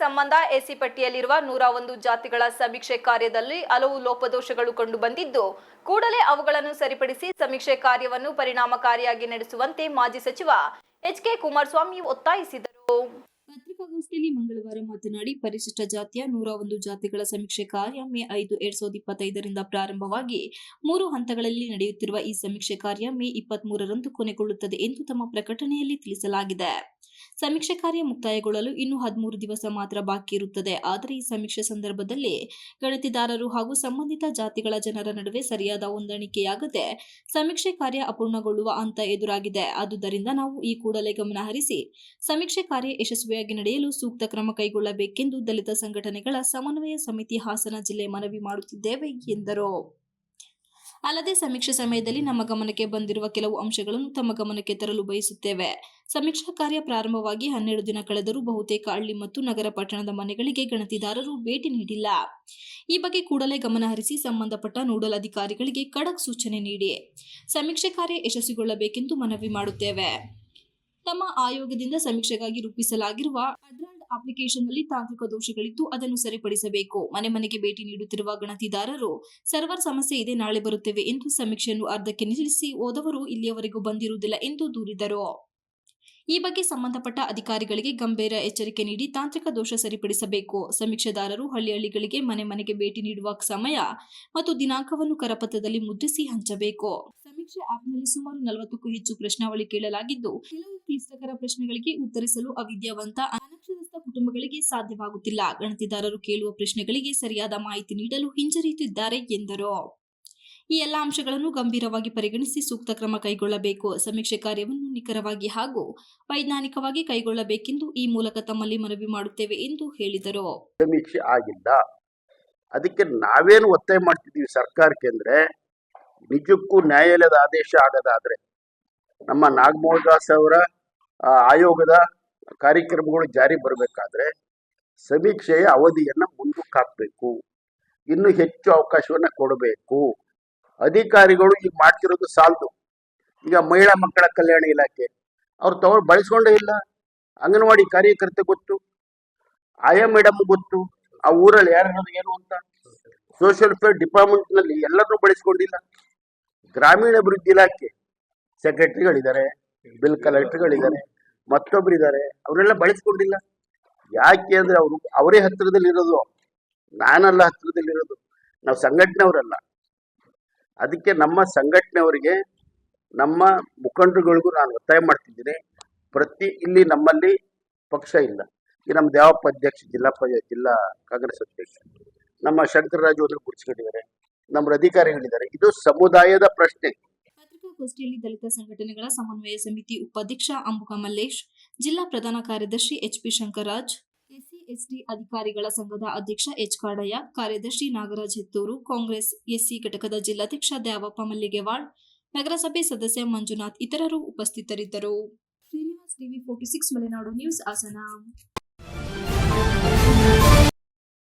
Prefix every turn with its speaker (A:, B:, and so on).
A: ಸಂಬಂಧ ಎಸಿ ಪಟ್ಟಿಯಲ್ಲಿರುವ ನೂರ ಒಂದು ಜಾತಿಗಳ ಸಮೀಕ್ಷೆ ಕಾರ್ಯದಲ್ಲಿ ಹಲವು ಲೋಪದೋಷಗಳು ಕಂಡುಬಂದಿದ್ದು ಕೂಡಲೇ ಅವುಗಳನ್ನು ಸರಿಪಡಿಸಿ ಸಮೀಕ್ಷೆ ಕಾರ್ಯವನ್ನು ಪರಿಣಾಮಕಾರಿಯಾಗಿ ನಡೆಸುವಂತೆ ಮಾಜಿ ಸಚಿವ ಎಚ್ ಕೆ ಕುಮಾರಸ್ವಾಮಿ ಒತ್ತಾಯಿಸಿದರು. ಪತ್ರಿಕಾಗೋಷ್ಠಿಯಲ್ಲಿ ಮಂಗಳವಾರ ಮಾತನಾಡಿ, ಪರಿಶಿಷ್ಟ ಜಾತಿಯ ನೂರ ಒಂದು ಜಾತಿಗಳ ಸಮೀಕ್ಷೆ ಕಾರ್ಯ ಮೇ ಐದು ಎರಡ್ ಸಾವಿರದ ಇಪ್ಪತ್ತೈದರಿಂದ ಪ್ರಾರಂಭವಾಗಿ ಮೂರು ಹಂತಗಳಲ್ಲಿ ನಡೆಯುತ್ತಿರುವ ಈ ಸಮೀಕ್ಷೆ ಕಾರ್ಯ ಮೇ ಇಪ್ಪತ್ತ್ ಮೂರರಂದು ಕೊನೆಗೊಳ್ಳುತ್ತದೆ ಎಂದು ತಮ್ಮ ಪ್ರಕಟಣೆಯಲ್ಲಿ ತಿಳಿಸಲಾಗಿದೆ. ಸಮೀಕ್ಷೆ ಕಾರ್ಯ ಮುಕ್ತಾಯಗೊಳ್ಳಲು ಇನ್ನು ಹದಿಮೂರು ದಿವಸ ಮಾತ್ರ ಬಾಕಿ ಇರುತ್ತದೆ. ಆದರೆ ಈ ಸಮೀಕ್ಷೆ ಸಂದರ್ಭದಲ್ಲಿ ಗಣತಿದಾರರು ಹಾಗೂ ಸಂಬಂಧಿತ ಜಾತಿಗಳ ಜನರ ನಡುವೆ ಸರಿಯಾದ ಹೊಂದಾಣಿಕೆಯಾಗದೆ ಸಮೀಕ್ಷೆ ಕಾರ್ಯ ಅಪೂರ್ಣಗೊಳ್ಳುವ ಹಂತ ಎದುರಾಗಿದೆ. ಆದುದರಿಂದ ನಾವು ಈ ಕೂಡಲೇ ಗಮನಹರಿಸಿ ಸಮೀಕ್ಷೆ ಕಾರ್ಯ ಯಶಸ್ವಿಯಾಗಿ ನಡೆಯಲು ಸೂಕ್ತ ಕ್ರಮ ಕೈಗೊಳ್ಳಬೇಕೆಂದು ದಲಿತ ಸಂಘಟನೆಗಳ ಸಮನ್ವಯ ಸಮಿತಿ ಹಾಸನ ಜಿಲ್ಲೆ ಮನವಿ ಮಾಡುತ್ತಿದ್ದೇವೆ ಎಂದರು. ಅಲ್ಲದೆ ಸಮೀಕ್ಷೆ ಸಮಯದಲ್ಲಿ ನಮ್ಮ ಗಮನಕ್ಕೆ ಬಂದಿರುವ ಕೆಲವು ಅಂಶಗಳನ್ನು ತಮ್ಮ ಗಮನಕ್ಕೆ ತರಲು ಬಯಸುತ್ತೇವೆ. ಸಮೀಕ್ಷಾ ಕಾರ್ಯ ಪ್ರಾರಂಭವಾಗಿ ಹನ್ನೆರಡು ದಿನ ಕಳೆದರೂ ಬಹುತೇಕ ಹಳ್ಳಿ ಮತ್ತು ನಗರ ಪಟ್ಟಣದ ಮನೆಗಳಿಗೆ ಗಣತಿದಾರರು ಭೇಟಿ ನೀಡಿಲ್ಲ. ಈ ಬಗ್ಗೆ ಕೂಡಲೇ ಗಮನಹರಿಸಿ ಸಂಬಂಧಪಟ್ಟ ನೋಡಲ್ ಅಧಿಕಾರಿಗಳಿಗೆ ಖಡಕ್ ಸೂಚನೆ ನೀಡಿ. ಸಮೀಕ್ಷೆ ಕಾರ್ಯ ಯಶಸ್ವಿಗೊಳ್ಳಬೇಕೆಂದು ಮನವಿ ಮಾಡುತ್ತೇವೆ. ತಮ್ಮ ಆಯೋಗದಿಂದ ಸಮೀಕ್ಷೆಗಾಗಿ ರೂಪಿಸಲಾಗಿರುವ ಅಪ್ಲಿಕೇಶನ್ನಲ್ಲಿ ತಾಂತ್ರಿಕ ದೋಷಗಳಿದ್ದು ಅದನ್ನು ಸರಿಪಡಿಸಬೇಕು. ಮನೆ ಮನೆಗೆ ಭೇಟಿ ನೀಡುತ್ತಿರುವ ಗಣತಿದಾರರು ಸರ್ವರ್ ಸಮಸ್ಯೆ ಇದೆ, ನಾಳೆ ಬರುತ್ತೇವೆ ಎಂದು ಸಮೀಕ್ಷೆಯನ್ನು ಅರ್ಧಕ್ಕೆ ನಿಲ್ಲಿಸಿ ಹೋದವರು ಇಲ್ಲಿಯವರೆಗೂ ಬಂದಿರುವುದಿಲ್ಲ ಎಂದು ದೂರಿದರು. ಈ ಬಗ್ಗೆ ಸಂಬಂಧಪಟ್ಟ ಅಧಿಕಾರಿಗಳಿಗೆ ಗಂಭೀರ ಎಚ್ಚರಿಕೆ ನೀಡಿ ತಾಂತ್ರಿಕ ದೋಷ ಸರಿಪಡಿಸಬೇಕು. ಸಮೀಕ್ಷೆದಾರರು ಹಳ್ಳಿ ಹಳ್ಳಿಗಳಿಗೆ ಮನೆ ಮನೆಗೆ ಭೇಟಿ ನೀಡುವ ಸಮಯ ಮತ್ತು ದಿನಾಂಕವನ್ನು ಕರಪತ್ರದಲ್ಲಿ ಮುದ್ರಿಸಿ ಹಂಚಬೇಕು. ಸಮೀಕ್ಷೆ ಆಪ್ನಲ್ಲಿ ಸುಮಾರು ನಲವತ್ತಕ್ಕೂ ಹೆಚ್ಚು ಪ್ರಶ್ನಾವಳಿ ಕೇಳಲಾಗಿದ್ದು, ಕೆಲವು ಕ್ಲಿಷ್ಟಕರ ಪ್ರಶ್ನೆಗಳಿಗೆ ಉತ್ತರಿಸಲು ಅವಿದ್ಯಾವಂತ ಅನಕ್ಷರಸ್ಥ ಕುಟುಂಬಗಳಿಗೆ ಸಾಧ್ಯವಾಗುತ್ತಿಲ್ಲ. ಗಣತಿದಾರರು ಕೇಳುವ ಪ್ರಶ್ನೆಗಳಿಗೆ ಸರಿಯಾದ ಮಾಹಿತಿ ನೀಡಲು ಹಿಂಜರಿಯುತ್ತಿದ್ದಾರೆ ಎಂದರು. ಈ ಎಲ್ಲ ಅಂಶಗಳನ್ನು ಗಂಭೀರವಾಗಿ ಪರಿಗಣಿಸಿ ಸೂಕ್ತ ಕ್ರಮ ಕೈಗೊಳ್ಳಬೇಕು. ಸಮೀಕ್ಷೆ ಕಾರ್ಯವನ್ನು ನಿಖರವಾಗಿ ಹಾಗೂ ವೈಜ್ಞಾನಿಕವಾಗಿ ಕೈಗೊಳ್ಳಬೇಕೆಂದು ಈ ಮೂಲಕ ತಮ್ಮಲ್ಲಿ ಮನವಿ ಮಾಡುತ್ತೇವೆ ಎಂದು ಹೇಳಿದರು.
B: ಸಮೀಕ್ಷೆ ಆಗಿಲ್ಲ. ಅದಕ್ಕೆ ನಾವೇನು ಒತ್ತಾಯ ಮಾಡ್ತಿದ್ದೀವಿ ಸರ್ಕಾರಕ್ಕೆ ಅಂದ್ರೆ ನಿಜಕ್ಕೂ ನ್ಯಾಯಾಲಯದ ಆದೇಶ ಆಗದಾದ್ರೆ ನಮ್ಮ ನಾಗಮೋಹನ್ ದಾಸ್ ಅವರ ಆಯೋಗದ ಕಾರ್ಯಕ್ರಮಗಳು ಜಾರಿ ಬರಬೇಕಾದ್ರೆ ಸಮೀಕ್ಷೆಯ ಅವಧಿಯನ್ನು ಮುಂದಕ್ಕೆ ಹಾಕಬೇಕು ಇನ್ನು ಹೆಚ್ಚು ಅವಕಾಶವನ್ನು ಕೊಡಬೇಕು. ಅಧಿಕಾರಿಗಳು ಈಗ ಮಾಡ್ತಿರೋದು ಸಾಲದು. ಈಗ ಮಹಿಳಾ ಮಕ್ಕಳ ಕಲ್ಯಾಣ ಇಲಾಖೆ, ಅವ್ರು ತಗೊಂಡು ಬಳಸ್ಕೊಂಡೇ ಇಲ್ಲ. ಅಂಗನವಾಡಿ ಕಾರ್ಯಕರ್ತೆ ಗೊತ್ತು. ಆಯಾ ಮೇಡಮ್ ಗೊತ್ತು. ಆ ಊರಲ್ಲಿ ಯಾರು ಏನು ಅಂತ. ಸೋಷಿಯಲ್ ವೆಲ್ಫೇರ್ ಡಿಪಾರ್ಟ್ಮೆಂಟ್ನಲ್ಲಿ ಎಲ್ಲರನ್ನೂ ಬಳಸ್ಕೊಂಡಿಲ್ಲ. ಗ್ರಾಮೀಣ ಅಭಿವೃದ್ಧಿ ಇಲಾಖೆ ಸೆಕ್ರೆಟರಿಗಳಿದ್ದಾರೆ, ಬಿಲ್ ಕಲೆಕ್ಟರ್ಗಳಿದ್ದಾರೆ. ಮತ್ತೊಬ್ರು ಇದ್ದಾರೆ ಅವರೆಲ್ಲ ಬಳಸ್ಕೊಂಡಿಲ್ಲ. ಯಾಕೆ ಅಂದ್ರೆ ಅವರು, ಅವರೇ ಹತ್ತಿರದಲ್ಲಿರೋದು ನಾನಲ್ಲ ಹತ್ತಿರದಲ್ಲಿ ಇರೋದು, ನಾವು ಸಂಘಟನೆಯವರಲ್ಲ. ಅದಕ್ಕೆ ನಮ್ಮ ಸಂಘಟನೆಯವರಿಗೆ, ನಮ್ಮ ಮುಖಂಡರುಗಳಿಗೂ ನಾನು ಒತ್ತಾಯ ಮಾಡ್ತಿದ್ದೀನಿ, ಪ್ರತಿ ಇಲ್ಲಿ ನಮ್ಮಲ್ಲಿ ಪಕ್ಷ ಇಲ್ಲ. ಈ ನಮ್ಮ ದೇವಪ್ಪ ಅಧ್ಯಕ್ಷ, ಜಿಲ್ಲಾ ಜಿಲ್ಲಾ ಕಾಂಗ್ರೆಸ್ ಅಧ್ಯಕ್ಷ, ನಮ್ಮ ಶಂಕರರಾಜು ಅವರು ಗುರುತಿಸ್ಕೊಂಡಿದ್ದಾರೆ ನಮ್ಮ ಅಧಿಕಾರಿಗಳಿದ್ದಾರೆ. ಇದು ಸಮುದಾಯದ ಪ್ರಶ್ನೆ.
A: ಪತ್ರಿಕಾಗೋಷ್ಠಿಯಲ್ಲಿ ದಲಿತ ಸಂಘಟನೆಗಳ ಸಮನ್ವಯ ಸಮಿತಿ ಉಪಾಧ್ಯಕ್ಷ ಅಂಬುಕ ಮಲ್ಲೇಶ್, ಜಿಲ್ಲಾ ಪ್ರಧಾನ ಕಾರ್ಯದರ್ಶಿ ಎಚ್ಪಿ ಶಂಕರಾಜ್, ಎಸ್ಸಿ, ಎಸ್ಟಿ ಅಧಿಕಾರಿಗಳ ಸಂಘದ ಅಧ್ಯಕ್ಷ ಎಚ್ ಕಾಡಯ್ಯ, ಕಾರ್ಯದರ್ಶಿ ನಾಗರಾಜ್ ಹೆತ್ತೂರು, ಕಾಂಗ್ರೆಸ್, ಎಸ್ಸಿ ಘಟಕದ ಜಿಲ್ಲಾಧ್ಯಕ್ಷ ದ್ಯಾವಪ್ಪ ಮಲ್ಲಿಗೆವಾಳ್, ನಗರಸಭೆ ಸದಸ್ಯ ಮಂಜುನಾಥ್ ಇತರರು ಉಪಸ್ಥಿತರಿದ್ದರು. Srinivas TV forty six Malenadu news Hassan.